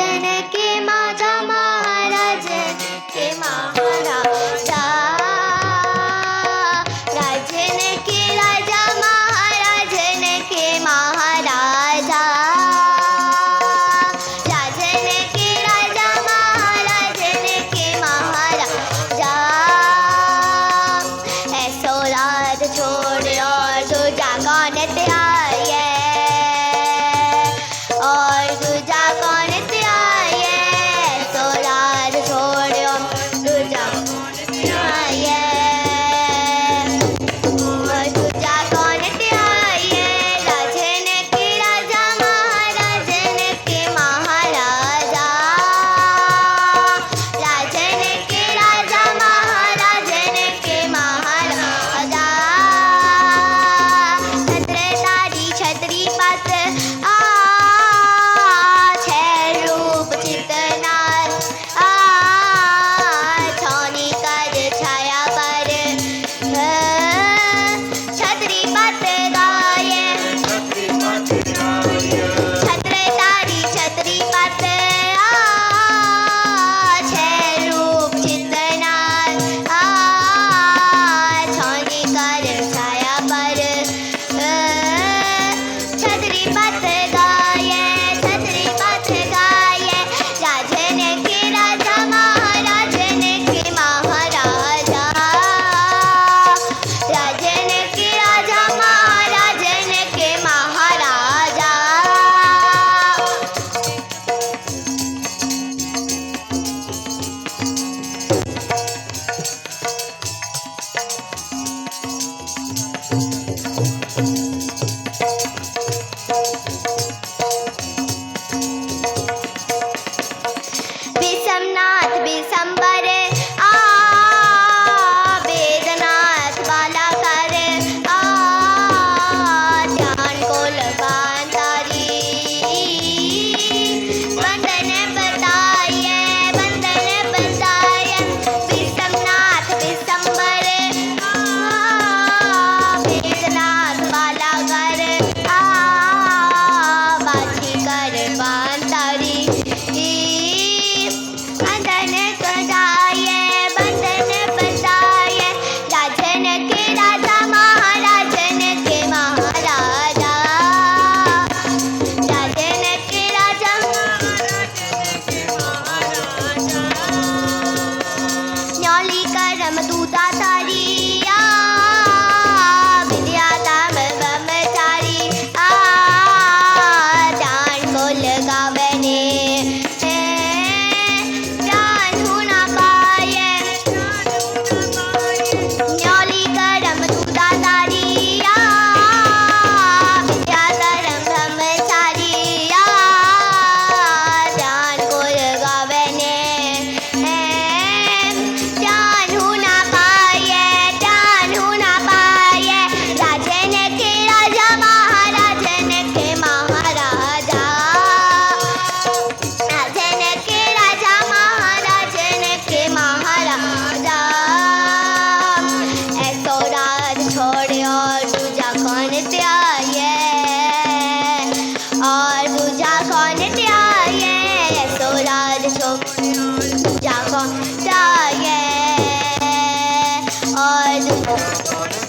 शरणके Shamnath be some और पूजा कौन चाहिए सूरज पूजा कौन चाहिए और